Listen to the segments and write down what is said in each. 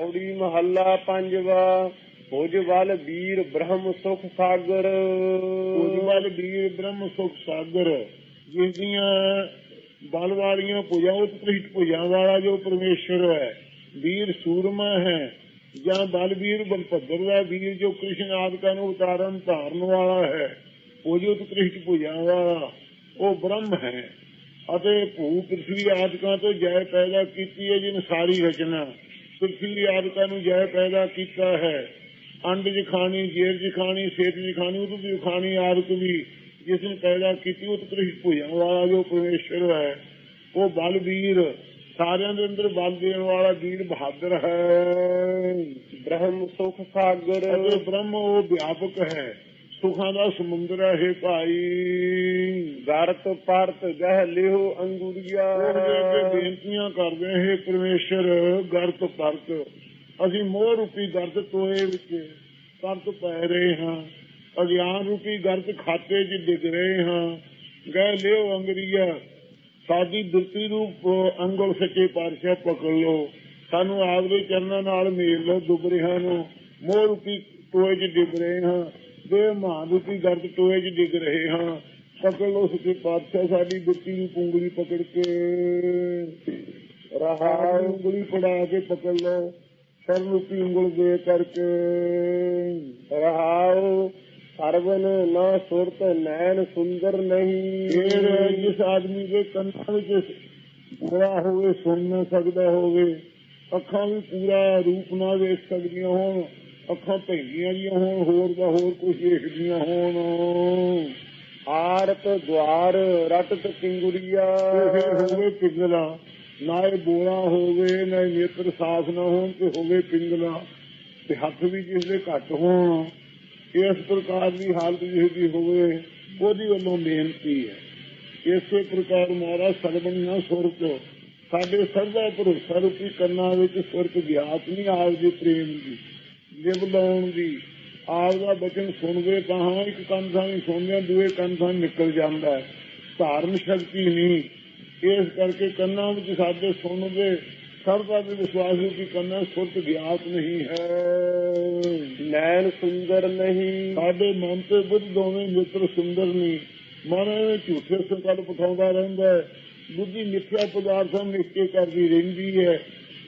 ਪੌੜੀ ਮਹੱਲਾ ਪੰਜਵਾ ਭੁਜਬਲ ਵੀਰ ਬ੍ਰਹਮ ਸੁਖ ਸਾਗਰ। ਉਜਵਲ ਵੀਰ ਬ੍ਰਹਮ ਸੁਖ ਸਾਗਰ, ਜਿਸ ਦੀਆਂ ਬਲ ਵਾਲੀਆਂ ਭੁਜਾਂ ਉਤਕ੍ਰਿਸ਼ਟ ਭੁਜਾਂ ਵਾਲਾ ਜੋ ਪਰਮੇਸ਼ਰ ਹੈ, ਵੀਰ ਸੂਰਮਾ ਹੈ, ਜਾਂ ਬਲਵੀਰ ਬਲਭਦਰ ਦਾ ਵੀਰ ਜੋ ਕ੍ਰਿਸ਼ਨ ਆਦਿਕਾਂ ਨੂੰ ਉਤਾਰਨ ਧਾਰਨ ਵਾਲਾ ਹੈ, ਉਹ ਜੋ ਉਤਕ੍ਰਿਸ਼ਟ ਭੁਜਾਂ ਵਾਲਾ, ਉਹ ਬ੍ਰਹਮ ਹੈ। ਅਤੇ ਭੂ ਪ੍ਰਿਥਵੀ ਆਦਿਕਾਂ ਤੋਂ ਜੈ ਪੈਦਾ ਕੀਤੀ ਹੈ, ਜਿਨ ਸਾਰੀ ਰਚਨਾ। ਪ੍ਰਿਥਵੀ ਆਦਿਕਾਂ ਨੂੰ ਜੈ ਪੈਦਾ ਕੀਤਾ ਹੈ। ਅੰਡ ਜਖਾਣੀ ਜੇਰ ਜਖਾਣੀ ਸੇਤ ਜਖਾਣੀ ਉਤ ਜਖਾਣੀ ਆਦਿਕ ਵੀ ਜਿਸ ਨੇ ਪੈਦਾ ਕੀਤੀ ਉਤਕ੍ਰਿਸ਼ਟ ਭੁਜਾਂ ਵਾਲਾ ਜੋ ਪਰਮੇਸ਼ਰ ਹੈ ਉਹ ਬਲਵੀਰ ਸਾਰਿਆਂ ਦੇ ਅੰਦਰ ਬਲ ਦੇਣ ਵਾਲਾ ਵੀਰ ਬਹਾਦਰ ਹੈ। ਬ੍ਰਹਮ ਸੁਖ ਸਾਗਰ। ਬ੍ਰਹਮ ਉਹ ਵਿਆਪਕ ਹੈ। ਸੁਖਾਂ ਦਾ ਸਮੁੰਦਰ ਹੈ ਭਾਈ। ਗਰਤ ਪਰਤ ਗਹਿ ਲਿਓ ਅੰਗੁਰੀਆ। ਉਹਦੇ ਬੇਨਤੀਆਂ ਕਰਦੇ ਹਾਂ ਪਰਮੇਸ਼ਰ, ਗਰਤ ਪਰਤ, ਅਸੀਂ ਮੋਹ ਰੂਪੀ ਗਰਤ ਟੋਏ ਵਿੱਚ ਪਰਤ ਪੈ ਰਹੇ ਹਾਂ। ਅਗਿਆਨ ਰੂਪੀ ਗਰਤ ਖਾਤੇ 'ਚ ਡਿੱਗ ਰਹੇ ਹਾਂ। ਗਹਿ ਲਿਓ ਅੰਗਰੀਆ, ਸਾਡੀ ਦੁਰਤੀ ਰੂਪ ਅੰਗਲ ਸੱਚੇ ਪਾਤਸ਼ਾਹ ਪਕੜ ਲਓ। ਸਾਨੂੰ ਆਪ ਦੇ ਚਰਨਾਂ ਨਾਲ ਮੇਲ ਲਓ ਦੁਬਰਿਆਂ ਨੂੰ। ਮੋਹ ਰੂਪੀ ਟੋਏ 'ਚ ਡਿੱਗ ਰਹੇ ਹਾਂ। ਬੇਮਾਨ ਰੂਪੀ ਗਰਤ ਟੋਏ 'ਚ ਡਿੱਗ ਰਹੇ ਹਾਂ। ਪਕੜ ਲੋ ਸੱਚੇ ਪਾਤਸ਼ਾਹ ਸਾਡੀ ਦੁਰਤੀ ਨੂੰ ਉਂਗਲੀ ਪਕੜ ਕੇ ਰਹਾ ਉਂਗਲੀ ਪੜਾ ਕੇ ਪਕੜ ਲਓ ਸਰ ਉਂਗਲ ਦੇ ਕਰਕੇ ਰਹਾਉ। ਸਰਵਨ ਨਾ ਸੁਰਤ ਨੈਣ ਸੁੰਦਰ ਨਹੀਂ। ਫਿਰ ਜਿਸ ਆਦਮੀ ਦੇ ਕੰਨਾਂ ਵਿੱਚ ਪੂਰਾ ਹੋਵੇ ਸੁਣ ਨਾ ਸਕਦਾ ਹੋਵੇ, ਅੱਖਾਂ ਵੀ ਪੂਰਾ ਰੂਪ ਨਾ ਵੇਖ ਸਕਦੀਆਂ ਹੋਣ। ਅੱਖਾਂ ਭੈਂਦੀਆਂ ਜੀਆਂ ਹੋਣ, ਹੋਰ ਦਾ ਹੋਰ ਕੁਝ ਦੇਖਦੀਆਂ ਹੋਣ। ਆਰਤ ਦਵਾਰ ਰਟਤ ਪਿੰਗੁਰੀਆ। ਹੋਵੇ ਪਿੰਗਲਾ, ਨਾ ਇਹ ਬੋਲਾ ਹੋਵੇ, ਨਾ ਨੇਤਰ ਸਾਫ਼ ਨਾ ਹੋਣ, ਤੇ ਹੋਵੇ ਪਿੰਗਲਾ। ਤੇ ਹੱਥ ਵੀ ਜਿਸ ਦੇ ਘੱਟ ਹੋਣ, ਇਸ ਪ੍ਰਕਾਰ ਦੀ ਹਾਲਤ ਜਿਸ ਦੀ ਹੋਵੇ, ਉਹਦੀ ਵੱਲੋਂ ਬੇਨਤੀ ਹੈ। ਇਸੇ ਪ੍ਰਕਾਰ ਮਹਾਰਾਜ ਸਰਬਨ ਨਾ ਸੁਰਤ ਸਾਡੇ ਸਰਦਾ ਭਰੋਸਾ ਰੂਪੀ ਕੰਨਾਂ ਵਿੱਚ ਸੁਰਤ ਗਿਆਤ ਨਹੀਂ ਆਪ ਪ੍ਰੇਮ ਦੀ। ਲਿਵ ਲਾਉਣ ਦੀ। ਆਪ ਦਾ ਬਚਨ ਸੁਣਦੇ ਤਾਂ ਹਾਂ ਇੱਕ ਕੰਨ ਥਾਂ ਸੁਣਦੇ ਦੂਏ ਕੰਨ ਥਾਂ ਨਿਕਲ ਜਾਂਦਾ ਹੈ। ਧਾਰਨ ਸ਼ਕਤੀ ਨਹੀਂ। ਇਸ ਕਰਕੇ ਕੰਨਾਂ ਵਿੱਚ ਸਾਡੇ ਸੁਣਦੇ ਸਰਦਾ ਦੇ ਵਿਸ਼ਵਾਸ ਰੂਪੀ ਕੰਨਾਂ ਸੁਰਤ ਗਿਆਤ ਨਹੀਂ ਹੈ। ਨੈਣ ਸੁੰਦਰ ਨਹੀਂ। ਸਾਡੇ ਮਨ ਤੇ ਬੁੱਧ ਦੋਵੇਂ ਮਿੱਤਰ ਸੁੰਦਰ ਨਹੀਂ। ਮਨ ਝੂਠੇ ਸੰਕਲਪ ਉਠਾਉਂਦਾ ਰਹਿੰਦਾ ਹੈ। ਬੁੱਧੀ ਮਿੱਥਿਆ ਪਦਾਰਥਾਂ ਨਿਸ਼ਚੈ ਕਰਦੀ ਰਹਿੰਦੀ ਹੈ।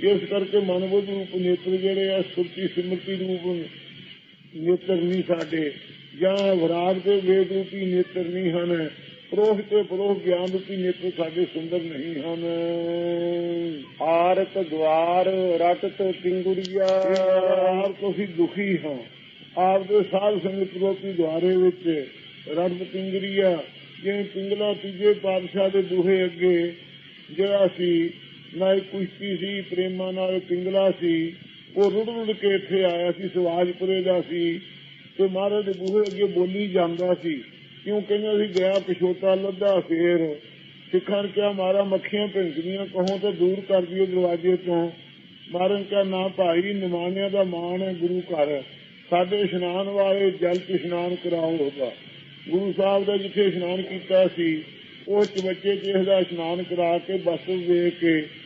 ਇਸ ਕਰਕੇ ਮਨ ਬੁੱਧ ਰੂਪ ਨੇਤਰ ਜਿਹੜੇ ਆ ਸੁਰਤੀ ਸਿਮਰਤੀ ਰੂਪ ਨੇਤਰ ਨਹੀਂ ਸਾਡੇ। ਜਾਂ ਵਿਰਾਗ ਤੇ ਵੇਦ ਰੂਪੀ ਨੇਤਰ ਨਹੀਂ ਹਨ ਪ੍ਰੋਹ ਤੇ ਪ੍ਰੋਹ ਗਿਆਨ ਰੂਪੀ ਨੇਤਰ ਸਾਡੇ ਸੁੰਦਰ ਨਹੀਂ ਹਨ। ਆਰਤ ਦਵਾਰ ਰਟਤ ਪਿੰਗੁਰੀਆ ਆਪ ਤੋਂ ਅਸੀਂ ਦੁਖੀ ਹਾਂ। ਆਪ ਦੇ ਸਾਧ ਸੰਗਤ ਰੂਪੀ ਦੁਆਰੇ ਵਿੱਚ ਰਬ ਪਿੰਗਰੀਆ ਜਿਵੇਂ ਪਿੰਗਲਾ ਤੀਜੇ ਪਾਤਸ਼ਾਹ ਦੇ ਬੂਹੇ ਅੱਗੇ ਜਿਹੜਾ ਸੀ ਨਾ ਇੱਕ ਕੁਸ਼ਤੀ ਸੀ, ਪ੍ਰੇਮਾ ਨਾਲ ਪਿੰਗਲਾ ਸੀ, ਉਹ ਰੁੜ ਰੁੜ ਕੇ ਇੱਥੇ ਆਇਆ ਸੀ, ਸਵਾਜਪੁਰੇ ਦਾ ਸੀ, ਤੇ ਮਹਾਰਾਜ ਦੇ ਬੂਹੇ ਅੱਗੇ ਬੋਲੀ ਜਾਂਦਾ ਸੀ। ਕਿਉਂ ਕਹਿੰਦਾ ਸੀ, ਗਿਆ ਪਿਛੋਤਾ, ਲੱਦਾ ਫੇਰ। ਸਿੱਖਾਂ ਨੇ ਕਿਹਾ, ਮਾਰਾ ਮੱਖੀਆਂ ਭਿੰਕਦੀਆਂ ਕਹੋ ਤਾਂ ਦੂਰ ਕਰ ਦਿਓ ਦਰਵਾਜ਼ੇ ਤੋਂ। ਮਾਰਨ ਕਿਹਾ, ਨਾ ਭਾਈ ਨਿਮਾਨਿਆਂ ਦਾ ਮਾਣ ਹੈ, ਗੁਰੂ ਘਰ। ਸਾਡੇ ਇਸ਼ਨਾਨ ਵਾਲੇ ਜਲ ਚ ਇਸ਼ਨਾਨ ਕਰਾਓ ਗੁਰੂ ਸਾਹਿਬ ਦਾ ਜਿੱਥੇ ਇਸ਼ਨਾਨ ਕੀਤਾ ਸੀ, ਉਹ ਚਵੱਚੇ ਚ ਇਸ ਦਾ ਇਸ਼ਨਾਨ ਕਰਾ ਕੇ ਬਸਤਰ ਵੇਖ ਕੇ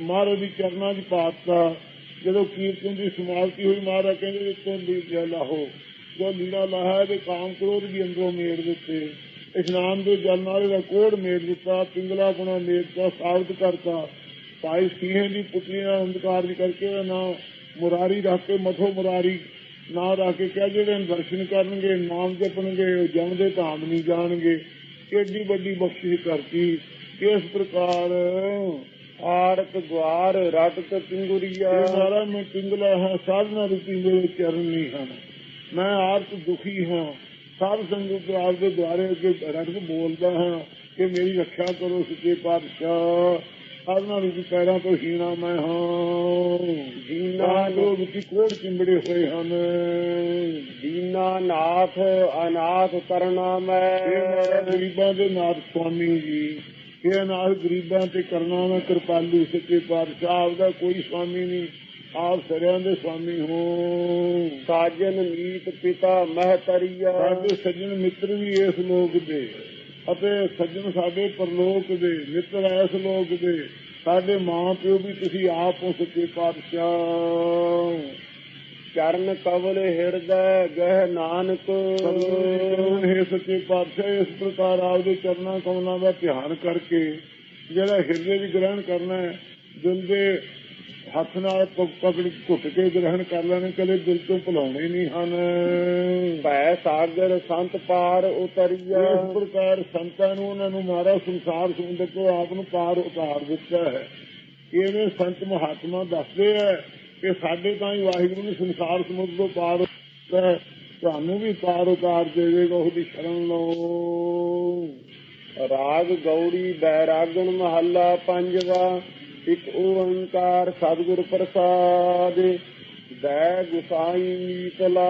ਮਹਾਰਾਜ ਦੀ ਚਰਨਾਂ 'ਚ ਪਾਤਾ ਜਦੋਂ ਕੀਰਤਨ ਦੀ ਸਮਾਪਤੀ ਹੋਈ, ਮਹਾਰਾਜ ਕਹਿੰਦੇ ਇਤੋਂ ਲੀੜਾ ਲਾਹੋ। ਜੋ ਲੀੜਾ ਲਾਹਾ ਤੇ ਕਾਮ ਕ੍ਰੋਧ ਵੀ ਅੰਦਰੋਂ ਮੇੜ ਦਿੱਤੇ। ਇਸ਼ਨਾਨ ਦੇ ਜਲ ਨਾਲ ਦਾ ਕੋੜ ਮੇੜ ਦਿੱਤਾ, ਪਿੰਗਲਾ ਬਣਾ ਮੇੜਤਾ ਸਾਬਤ ਕਰਤਾ। ਭਾਈ ਸਿੰਘੇ ਦੀ ਪੁੱਤਰੀ ਨਾਲ ਅੰਧਕਾਰ ਦੀ ਕਰਕੇ ਇਹਦਾ ਨਾਂ ਮੁਰਾਰੀ ਰੱਖ ਕੇ, ਮਥੋ ਮੁਰਾਰੀ ਨਾ ਰੱਖ ਕੇ ਕਿਹਾ ਜਿਹੜੇ ਦਰਸ਼ਨ ਕਰਨਗੇ, ਨਾਮ ਜਪਣਗੇ, ਉਹ ਜਮ ਦੇ ਧਾਮ ਨਹੀਂ ਜਾਣਗੇ। ਏਡੀ ਵੱਡੀ ਬਖਸ਼ਿਸ਼ ਕਰਤੀ। ਇਸ ਪ੍ਰਕਾਰ ਆਰਤ ਦਵਾਰ ਰਟਤ ਪਿੰਗੁਰੀਆ। ਇਹ ਸਾਰਾ ਮੈਂ ਪਿੰਗਲਾ ਹਾਂ ਸਾਧਨਾ ਰੂਪੀ ਮੇਰੇ ਚਰਨ ਨਹੀਂ ਹਨ ਮੈਂ ਆਪ ਦੁਖੀ ਹਾਂ। ਸਾਧ ਸੰਗਤ ਆਪ ਦੇ ਦੁਆਰੇ ਅੱਗੇ ਰੱਖ ਬੋਲਦਾ ਹਾਂ ਕਿ ਮੇਰੀ ਰੱਖਿਆ ਕਰੋ ਸੱਚੇ ਪਾਤਸ਼ਾਹ। ਸਾਧਨਾ ਰੂਪੀ ਪੈਰਾਂ ਤੋਂ ਹੀਣਾ ਮੈਂ ਹਾਂ। ਦੀਨਾ ਲੋਕ ਵਿੱਚ ਕੋੜ ਚਿੰਬੜੇ ਹੋਏ ਹਨ। ਦੀਨਾ ਨਾਥ ਅਨਾਥ ਕਰਨਾ ਇਹ ਮੈਂ ਮਾਰਾ ਗਰੀਬਾਂ ਦੇ ਨਾਥ ਸਵਾਮੀ ਜੀ। ਇਹ ਨਾਲ ਗਰੀਬਾਂ ਤੇ ਕਰਨਾ ਮੈਂ ਕਿਰਪਾਲੂ ਸੱਚੇ ਪਾਤਸ਼ਾਹ ਆਪ ਦਾ ਕੋਈ ਸਵਾਮੀ ਨਹੀਂ। ਆਪ ਸਰਿਆਂ ਦੇ ਸਵਾਮੀ ਹੋ। ਸਾਜਨ ਮੀਤ ਪਿਤਾ ਮਹਤਰੀਆ। ਸਾਡੇ ਸੱਜਣ ਮਿੱਤਰ ਵੀ ਇਸ ਲੋਕ ਦੇ। ਅਤੇ ਸੱਜਣ ਸਾਡੇ ਪਰਲੋਕ ਦੇ ਮਿੱਤਰ ਇਸ ਲੋਕ ਦੇ। ਸਾਡੇ ਮਾਂ ਪਿਓ ਵੀ ਤੁਸੀਂ ਆਪ ਹੋ ਸੱਚੇ ਪਾਤਸ਼ਾਹ। ਚਰਨ ਕਵਲ ਹਿਰਦੈ ਗਹਿ ਨਾਨਕ। ਸਤਿਗੁਰੂ ਹੈ ਸੱਚੇ ਪਾਤਸ਼ਾਹ ਇਸ ਪ੍ਰਕਾਰ ਆਪਦੇ ਚਰਨਾਂ ਕਮਲਾਂ ਦਾ ਧਿਆਨ ਕਰਕੇ ਜਿਹੜਾ ਹਿਰਦੇ ਵਿੱਚ ਗ੍ਰਹਿਣ ਕਰਨਾ ਹੈ ਦਿਲ ਦੇ ਹੱਥ ਨਾਲ ਪਕੜ ਘੁੱਟ ਕੇ ਗ੍ਰਹਿਣ ਕਰ ਲੈਣੇ ਕਦੇ ਦਿਲ ਤੋਂ ਭੁਲਾਉਣੇ ਨਹੀਂ ਹਨ। ਭੈ ਸਾਗਰ ਸੰਤ ਪਾਰ ਉਤਰੀਆ ਇਸ ਪ੍ਰਕਾਰ ਸੰਤਾਂ ਨੂੰ ਉਹਨਾਂ ਨੂੰ ਮਾਰਾ ਸੰਸਾਰ ਸਮੁੰਦਰ ਤੋਂ ਆਪ ਨੂੰ ਪਾਰ ਉਤਾਰ ਦਿੱਤਾ ਹੈ। ਇਹਨੇ ਸੰਤ ਮਹਾਤਮਾ ਦੱਸਦੇ ਹੈ ਕਿ ਸਾਡੇ ਤਾਂ ਹੀ ਵਾਹਿਗੁਰੂ ਨੇ ਸੰਸਾਰ ਸਮੁੰਦਰ ਤੋਂ ਪਾਰ ਉਤਾਰਤਾ ਤੁਹਾਨੂੰ ਵੀ ਪਾਰ ਉਤਾਰ ਦੇਵੇਗਾ, ਉਹਦੀ ਸ਼ਰਨ ਲਓ। ਰਾਗ ਗੌੜੀ, ਬੈਰਾਗਣ ਮਹੱਲਾ ਪੰਜਵਾ, ਇੱਕ ਓੰਕਾਰ ਸਤਿਗੁਰ ਪ੍ਰਸਾਦ। ਦੈ ਗੁਸਾਈ ਮੀਤਲਾ।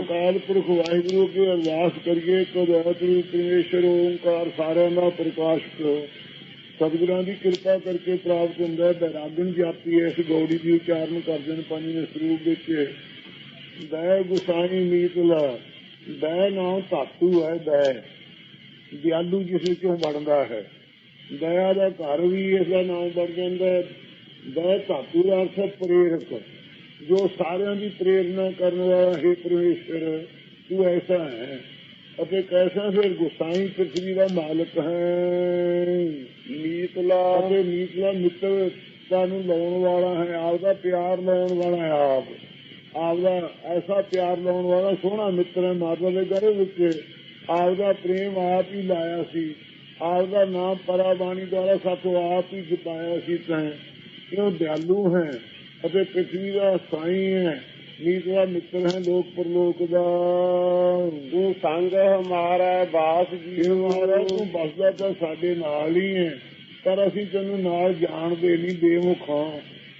ਅਕਾਲ ਪੁਰਖ ਵਾਹਿਗੁਰੂ ਕੀ ਅਰਦਾਸ ਕਰੀਏ ਕਦਾਤਰੀ ਪਰਮੇਸ਼ਰ ਓੰਕਾਰ ਸਾਰਿਆਂ ਦਾ ਪ੍ਰਕਾਸ਼ ਕਰੋ। ਸਤਿਗੁਰਾਂ ਦੀ ਕਿਰਪਾ ਕਰਕੇ ਪ੍ਰਾਪਤ ਹੁੰਦਾ ਹੈ। ਬੈਰਾਗਨ ਜਾਤੀ ਇਸ ਗੋੜੀ ਦੀ ਉਚਾਰਨ ਕਰਦੇ ਨੇ ਪੰਜਵੇਂ ਸਰੂਪ ਵਿੱਚ। ਦੈ ਗੁਸਾਈ ਮੀਤਲਾ ਦੈ ਨਾਮ ਧਾਤੂ ਹੈ ਦੈ ਦਿਆਲੂ ਜਿਸ ਵਿੱਚੋਂ ਬਣਦਾ ਹੈ। ਦਇਆ ਦਾ ਘਰ ਵੀ ਇਸ ਦਾ ਨਾਮ ਬਣ ਜਾਂਦਾ ਹੈ। ਦਇਆ ਧਾਤੂ ਦਾ ਅਰਥ ਪ੍ਰੇਰਕ। ਜੋ ਸਾਰਿਆਂ ਦੀ ਪ੍ਰੇਰਣਾ ਕਰਨ ਵਾਲਾ ਹੈ। ਪਰਮੇਸ਼ਰ ਤੂੰ ਐਸਾ ਹੈ। ਅਤੇ ਕੈਸਾ ਫਿਰ ਗੁਸਾਈ ਪ੍ਰithvi ਦਾ ਮਾਲਕ ਹੈ? ਮੀਤਲਾ। ਅਤੇ ਨੀਤਲਾ ਮਿੱਤਰਤਾ ਨੂੰ ਲਾਉਣ ਵਾਲਾ ਹੈ ਆਪਦਾ ਪਿਆਰ ਲਾਉਣ ਵਾਲਾ ਹੈ ਆਪ। ਆਪਦਾ ਐਸਾ ਪਿਆਰ ਲਾਉਣ ਵਾਲਾ ਸੋਹਣਾ ਮਿੱਤਰ ਹੈ ਮਾਤਾ ਦੇ ਘਰ ਵਿੱਚ। ਆਪਦਾ ਪ੍ਰੇਮ ਆਪ ਹੀ ਲਾਇਆ ਸੀ। ਆਪਦਾ ਨਾਮ ਪਰਾਬਾਣੀ ਦੁਆਰਾ ਸਾਥੋਂ ਆਪ ਹੀ ਜਿਤਾਇਆ ਸੀ ਤੈਂ। ਇਹ ਦਿਆਲੂ ਹੈ ਅਤੇ ਪ੍ਰithvi ਦਾ ਸਾਈ ਹੈ। ਨੀਤ ਦਾ ਮਿੱਤਰ ਹੈ ਲੋਕ ਪਰਲੋਕ ਦਾ। ਤੂੰ ਸੰਗ ਹਮਾਰਾ ਬਾਸ ਜੀ ਮਹਾਰਾਜ ਤੂੰ ਬਸਦਾ ਤਾਂ ਸਾਡੇ ਨਾਲ ਹੀ ਹੈ। ਪਰ ਅਸੀਂ ਤੈਨੂੰ ਨਾਲ ਜਾਣਦੇ ਨਹੀਂ ਬੇਮੁਖ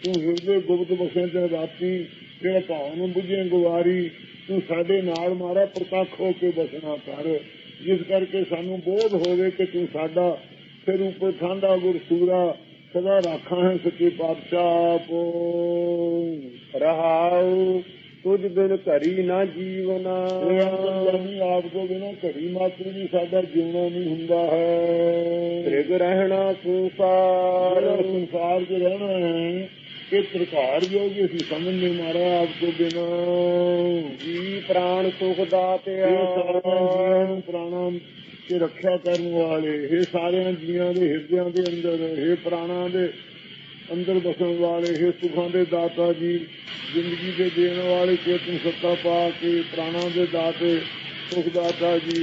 ਤੂੰ ਹਿਰਦੇ ਗੁਪਤ ਬਸੇ ਤੇ ਰਾਤੀ ਜਿਹੜਾ ਭਾਵ ਨੂੰ ਬੁਝੇ ਗੁਵਾਰੀ ਤੂੰ ਸਾਡੇ ਨਾਲ ਮਾਰਾ ਪ੍ਰਤੱਖ ਹੋ ਕੇ ਬਸਣਾ ਕਰ। ਜਿਸ ਕਰਕੇ ਸਾਨੂੰ ਬੋਧ ਹੋਵੇ ਕਿ ਤੂੰ ਸਾਡਾ ਸਿਰ ਉੱਪਰ ਠਾਂਡਾ ਗੁਰ ਸੂਰਾ ਸਦਾ ਰਾਖਾ ਹੈ ਸੱਚੇ ਪਾਤਸ਼ਾਹ ਆਪ ਰਹਾਉ ਤੁਝ ਬਿਨ ਘਰੀ ਨਾ ਜੀਵਨਾ। ਅੰਤਰਜਾਮੀ ਆਪ ਤੋਂ ਬਿਨਾਂ ਘੜੀ ਮਾਤਰ ਵੀ ਸਾਡਾ ਜਿਉਣਾ ਨਹੀਂ ਹੁੰਦਾ ਹੈ। ਤ੍ਰਿਗ ਰਹਿਣਾ ਸਾਰਾ ਸੰਸਾਰ ਸੰਸਾਰ 'ਚ ਰਹਿਣਾ ਹੈ ਇਹ ਪ੍ਰਕਾਰ ਜੋਗ ਅਸੀਂ ਸਮਝ ਨਹੀਂ ਮਾਰਾ ਆਪ ਤੋਂ ਬਿਨਾਂ। ਜੀ ਪ੍ਰਾਣ ਸੁਖ ਦਾਤਿਆ। ਪ੍ਰਾਣਾਂ ਤੇ ਰੱਖਿਆ ਕਰਨ ਵਾਲੇ ਇਹ ਸਾਰਿਆਂ ਜੀਆਂ ਦੇ ਹਿਰਦਿਆਂ ਦੇ ਅੰਦਰ ਇਹ ਪ੍ਰਾਣਾਂ ਦੇ ਅੰਦਰ ਬਸਣ ਵਾਲੇ ਇਹ ਸੁਖਾਂ ਦੇ ਦਾਤਾ ਜੀ ਜ਼ਿੰਦਗੀ ਦੇ ਦੇਣ ਵਾਲੇ ਚੇਤਨ ਸੱਤਾ ਪਾ ਕੇ ਪ੍ਰਾਣਾਂ ਦੇ ਦਾਤੇ ਸੁਖ ਦਾਤਾ ਜੀ।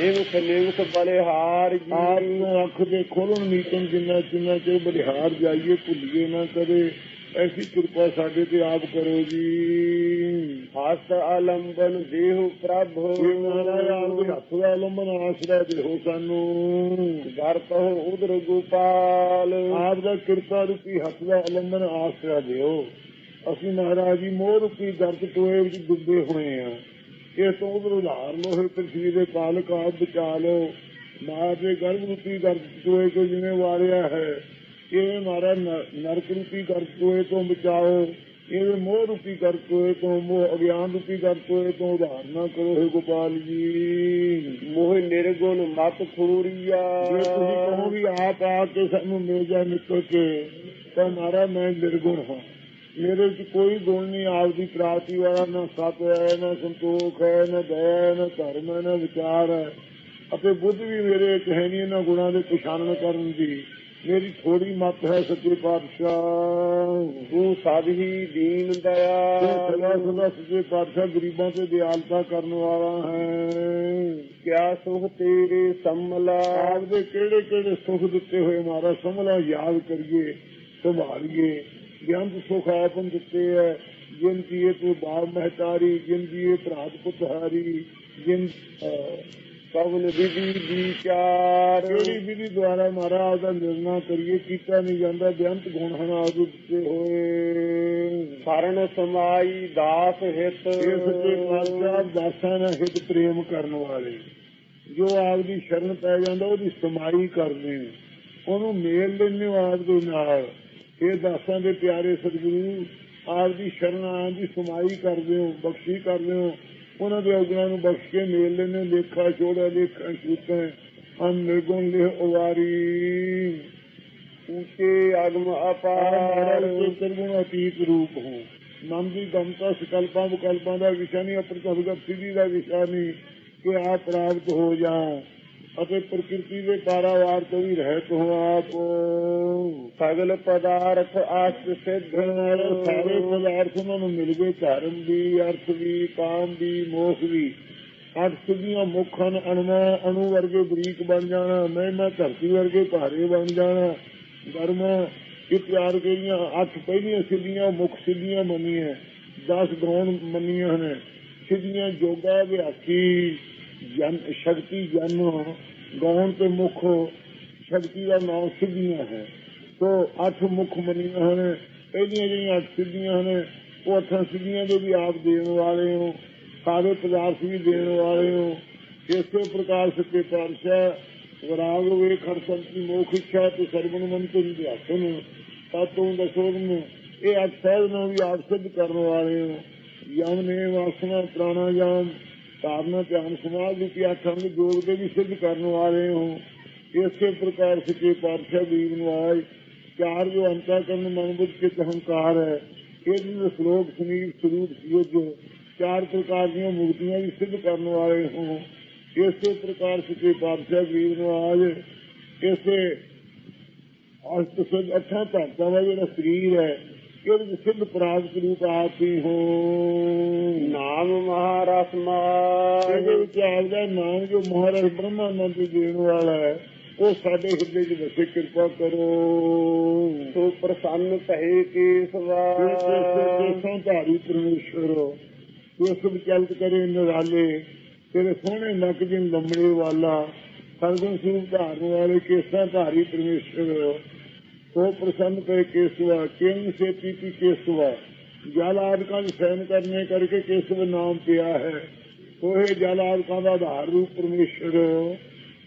ਨਿਮਖ ਨਿਮਖ ਬਲਿਹਾਰ ਆਪ ਜੀ ਨੂੰ ਅੱਖ ਦੇ ਖੋਲਣ ਨੀਤਨ ਜਿੰਨਾ ਜਿੰਨਾ ਚਿਰ ਬਲਿਹਾਰ ਜਾਈਏ ਭੁੱਲੀਏ ਨਾ ਕਦੇ। ਐਸੀ ਕਿਰਪਾ ਸਾਡੇ ਤੇ ਆਪ ਕਰੋ ਜੀ। ਹਸਤ ਅਲੰਬਨ ਦੇਹੁ ਪ੍ਰਭ। ਮਹਾਰਾਜ ਆਪ ਦੇ ਹੱਥ ਦਾ ਲੰਮਨ ਆਸਰਾ ਦੇਹੋ ਸਾਨੂੰ। ਗਰਤਹੁ ਉਦਰ ਗੋਪਾਲ। ਆਪ ਦਾ ਕਿਰਪਾ ਰੂਪੀ ਹੱਥ ਦਾ ਅਲੰਬਨ ਆਸਰਾ ਦਿਓ। ਅਸੀਂ ਮਹਾਰਾਜ ਜੀ ਮੋਹ ਰੂਪੀ ਦਰਦ ਟੋਏ ਵਿੱਚ ਡੁੱਬੇ ਹੋਏ ਆ ਇਸ ਤੋਂ ਉਧਰ ਉਧਾਰ ਲੋਹੇ ਪ੍ਰਥਵੀ ਦੇ ਪਾਲਕ ਆਪ ਬਚਾ ਲਓ ਮਾਂ ਦੇ ਗਰਭ ਰੂਪੀ ਦਰਦ ਟੋਏ ਕੋ ਜਿਵੇਂ ਵਾਰਿਆ ਹੈ ਇਹ ਮਾਰਾ ਨਰਕ ਰੂਪੀ ਟੋਏ ਤੋਂ ਬਚਾਓ ਇਹ ਮੋਹ ਰੂਪੀ ਟੋਏ ਤੋਂ ਮੋਹ ਅਗਿਆਨ ਰੂਪੀ ਟੋਏ ਤੋਂ ਉਧਾਰ ਨਾ ਕਰੋ ਹੈ ਗੋਪਾਲ ਜੀ। ਮੋਹ ਨਿਰਗੁਣ ਮਤ ਖੂਰੀਆ। ਜੇ ਤੁਸੀਂ ਕਹੋ ਵੀ ਆਪ ਆ ਕੇ ਸਾਨੂੰ ਮਿਲ ਜਾ ਨਿਕਲ ਕੇ ਤਾਂ ਮਾਰਾ ਮੈਂ ਨਿਰਗੁਣ ਹਾਂ। ਮੇਰੇ ਵਿੱਚ ਕੋਈ ਗੁਣ ਨਹੀਂ ਆਪ ਦੀ ਪ੍ਰਾਪਤੀ ਵਾਲਾ ਨਾ ਸਤ ਹੈ ਨਾ ਸੰਤੋਖ ਹੈ ਨਾ ਦਇਆ ਹੈ ਨਾ ਧਰਮ ਹੈ ਨਾ ਵਿਚਾਰ ਹੈ। ਅਤੇ ਬੁੱਧ ਵੀ ਮੇਰੇ ਵਿੱਚ ਹੈ ਨਹੀਂ ਇਹਨਾਂ ਗੁਣਾਂ ਦੇ ਪਛਾਣਨ ਕਰਨ ਦੀ। ਮੇਰੀ ਥੋੜੀ ਮਤ ਹੈ ਸੱਚੇ ਪਾਤਸ਼ਾਹ ਤੂੰ ਸਦ ਹੀ ਦੀਨ ਤੇ ਸਦਾ ਦਇਆ ਸਦਾ ਸੱਚੇ ਪਾਤਸ਼ਾਹ ਗਰੀਬਾਂ ਤੇ ਦਿਆਲਤਾ ਕਰਨ ਵਾਲਾ ਹੈ। ਕਿਆ ਸੁਖ ਤੇਰੇ ਸੰਮਲਾ ਆਪ ਦੇ ਕਿਹੜੇ ਕਿਹੜੇ ਸੁਖ ਦਿੱਤੇ ਹੋਏ ਮਾਰਾ ਸਮਲਾ ਯਾਦ ਕਰੀਏ ਸੰਭਾਲੀਏ। ਗਿਆਨ ਸੁਖ ਆਪਨ ਦਿੱਤੇ ਹੈ ਜਿਨ ਕੀਏ ਤੂੰ ਬਾਪ ਮਹਤਾਰੀ ਜਿਨ ਦੀਏ ਭਰਾਤ ਪੁੱਤਹਾਰੀ ਜਿਨ ਕਵਨ ਵਿਧੀ ਵਿਚਾਰ। ਕਿਹੜੀ ਵਿਧੀ ਦੁਆਰਾ ਮਾਰਾ ਆਪਦਾ ਨਿਰਣਾ ਕਰੀਏ ਕੀਤਾ ਨਹੀਂ ਜਾਂਦਾ ਬੇਅੰਤ ਗੁਣ ਹਨ ਆਪ ਦਿੱਤੇ ਹੋਏ। ਸਰਨ ਸਮਾਈ ਦਾਸ ਹਿਤ। ਇਹ ਸੱਚੇ ਪਾਤਸ਼ਾਹ ਦਾਸਾਂ ਨਾਲ ਹਿਤ ਪ੍ਰੇਮ ਕਰਨ ਵਾਲੇ। ਜੋ ਆਪ ਦੀ ਸ਼ਰਨ ਪੈ ਜਾਂਦਾ ਉਹਦੀ ਸਮਾਈ ਕਰਦੇ ਨੇ। ਉਹਨੂੰ ਮੇਲ ਲੈਣੇ ਆਪ ਦੇ ਨਾਲ। ਇਹ ਦਾਸਾਂ ਦੇ ਪਿਆਰੇ ਸਤਿਗੁਰੂ ਆਪ ਦੀ ਸ਼ਰਨ ਆਉਣ ਦੀ ਸਮਾਈ ਕਰਦੇ ਹੋ ਬਖਸ਼ੀ ਕਰਦੇ ਹੋ। ਉਹਨਾਂ ਦੇ ਅਗਨਾਂ ਨੂੰ ਬਖਸ਼ ਕੇ ਮੇਲ ਨੇ ਲੇਖਾ ਛੋੜਾ ਲੇਖਾ ਛੂਤਾ ਅਨ ਨਿਰਗੁਣ ਲੈ ਉਵਾਰੀ। ਉਸੇ ਆਗਮ ਅਪਾਰ ਸਰਗੁਣ ਅਤੀਤ ਰੂਪ ਹੋ। ਮਨ ਦੀ ਗਮਤਾ ਸਕਲਪਾਂ ਵਿਕਲਪਾਂ ਦਾ ਵਿਸ਼ਾ ਨਹੀਂ ਅਪਰਤਵਗਤ ਸਿੱਧੀ ਦਾ ਵਿਸ਼ਾ ਨਹੀਂ ਕਿ ਆ ਪ੍ਰਾਪਤ ਹੋ ਜਾ। ਅਤੇ ਪ੍ਰਕਿਰਤੀ ਦੇ ਕਾਰਾਵਾਰ ਤੋਂ ਵੀ ਰਹਿਤ ਹੋ ਆਪ। ਸਗਲ ਪਦਾਰਥ ਆਸਤ ਸਿੱਧ ਸਾਰੇ ਪਦਾਰਥ ਨੂੰ ਮਿਲ ਗਏ। ਧਰਮ ਦੀ, ਅਰਥ ਵੀ ਕਾਮ ਵੀ ਮੋਖ ਵੀ ਅੱਠ ਸੁਧੀਆਂ ਮੁਖਨ ਅਣਵਾ ਅਣੂ ਵਰਗੇ ਬਰੀਕ ਬਣ ਜਾਣਾ ਮੈਂ ਮੈਂ ਧਰਤੀ ਵਰਗੇ ਭਾਰੇ ਬਣ ਜਾਣਾ ਗਰਮ ਕਿ ਪਿਆਰ ਕਰੀਆਂ ਅੱਠ ਪਹਿਲੀਆਂ ਸਿੱਧੀਆਂ, ਮੁਖ ਸਿੱਧੀਆਂ ਮੰਨੀਆਂ 10 ਗ੍ਰੌਣ ਮੰਨੀਆਂ ਨੇ ਸਿੱਧੀਆਂ ਜੋਗਾ ਵਿਆਖੀ। ਜਨ ਸ਼ਕਤੀ ਜਨ ਗੌਣ ਤੇ ਮੁੱਖ, ਸ਼ਕਤੀ ਦਾ ਨਾਮ ਸਿੱਧੀਆਂ ਹੈ। ਸੋ ਅੱਠ ਮੁੱਖ ਮੰਨੀਆਂ ਹਨ ਪਹਿਲੀਆਂ ਜਿਹੜੀਆਂ ਅੱਠ ਸਿੱਧੀਆਂ ਹਨ, ਉਹ ਅੱਠਾਂ ਸਿੱਧੀਆਂ ਦੇ ਵੀ ਆਪ ਦੇਣ ਵਾਲੇ ਹੋ, ਸਾਰੇ ਪਦਾਰਥ ਵੀ ਦੇਣ ਵਾਲੇ ਹੋ। ਇਸੇ ਪ੍ਰਕਾਰ ਸੱਚੇ ਪਾਤਸ਼ਾਹ ਵਿਰਾਗ ਵੇ ਖੜ ਸੰਤੀ ਮੋਖ ਇੱਛਾ ਤੇ ਸਰਵਨ ਮੰਤਰੀ ਤੋਂ ਵਿਆਸਨ ਤਾਤੋਂ ਦਸੋਨ ਇਹ ਅੱਠ ਸਹਿਜ ਨੂੰ ਵੀ ਆਪ ਸਿੱਧ ਕਰਨ ਵਾਲੇ ਹੋ। ਯਮ ਨੇ ਵਾਸਨਾ ਪ੍ਰਾਣਾਯਾਮ ਧਾਰਨਾ ਧਿਆਨ ਸਮਾਧ ਦੀ ਅੱਠ ਅੰਗ ਜੋਗ ਦੇ ਵੀ ਸਿੱਧ ਕਰਨ ਵਾਲੇ ਹੋ। ਇਸੇ ਪ੍ਰਕਾਰ ਸੱਚੇ ਪਾਤਸ਼ਾਹ ਵੀਰ ਨਿਵਾਜ ਚਾਰ ਜੋ ਅੰਤਾ ਕਰਨ ਮਨ ਬੁੱਧ ਕੇ ਹੰਕਾਰ ਹੈ। ਇਹਦੇ ਸ਼ਲੋਕ ਸੁਨੀਲ ਸਰੂਪ ਸਿਉਜ ਚਾਰ ਪ੍ਰਕਾਰ ਦੀਆਂ ਮੁਕਤੀਆਂ ਵੀ ਸਿੱਧ ਕਰਨ ਵਾਲੇ ਹੋ। ਇਸੇ ਪ੍ਰਕਾਰ ਸੱਚੇ ਪਾਤਸ਼ਾਹ ਵੀਰ ਨਿਵਾਜ ਇਸੇ ਅਸ਼ਟ ਸਿੱਧ ਅੱਠਾਂ ਧਾਤਾਂ ਦਾ ਜਿਹੜਾ ਸਰੀਰ ਹੈ ਕਿਉਂ ਸਿੱਧ ਪ੍ਰਾਪ ਸਰੂਪ ਆਪੀ ਹੋ? ਨਾਮ ਮਹਾਰਸ ਮਾਨ ਇਹਦੇ ਵਿੱਚ ਆਪਦਾ ਨਾਮ ਜੋ ਮਹਾਰਸ ਬ੍ਰਹਮਾਨੰਦ ਦੇਣ ਵਾਲਾ ਹੈ ਉਹ ਸਾਡੇ ਹਿਰਦੇ 'ਚ ਵਸੇ ਕਿਰਪਾ ਕਰੋ। ਸੋ ਪ੍ਰਸੰਨ ਕਹੇ ਕੇਸਵਾ ਕੇਸੋਂ ਧਾਰੀ ਪਰਮੇਸ਼ਰ ਤੂੰ ਸਭ ਚਲਤ ਕਰੇ ਨਿਰਾਲੇ। ਤੇਰੇ ਸੋਹਣੇ ਨੱਕ ਜਿਨ ਲੰਮੜੇ ਵਾਲਾ ਸਰਗੁਣ ਸਰੂਪ ਧਾਰਨ ਵਾਲੇ ਕੇਸਾਂ ਧਾਰੀ ਪਰਮੇਸ਼ਰ ਸੋ ਪ੍ਰਸੰਨ ਕਰੇ ਕੇਸਵਾ ਕਿੰਨ ਸੇ ਪੀਤੀ ਕੇਸਵਾ ਜਲ ਆਦਿਕਾਂ ਦੀ ਸੈਨ ਕਰਨੇ ਕਰਕੇ ਕੇਸਵ ਨਾਮ ਪਿਆ ਹੈ ਸੋ ਇਹ ਜਲ ਆਦਿਕਾਂ ਦਾ ਆਧਾਰ ਰੂਪ ਪਰਮੇਸ਼ਰ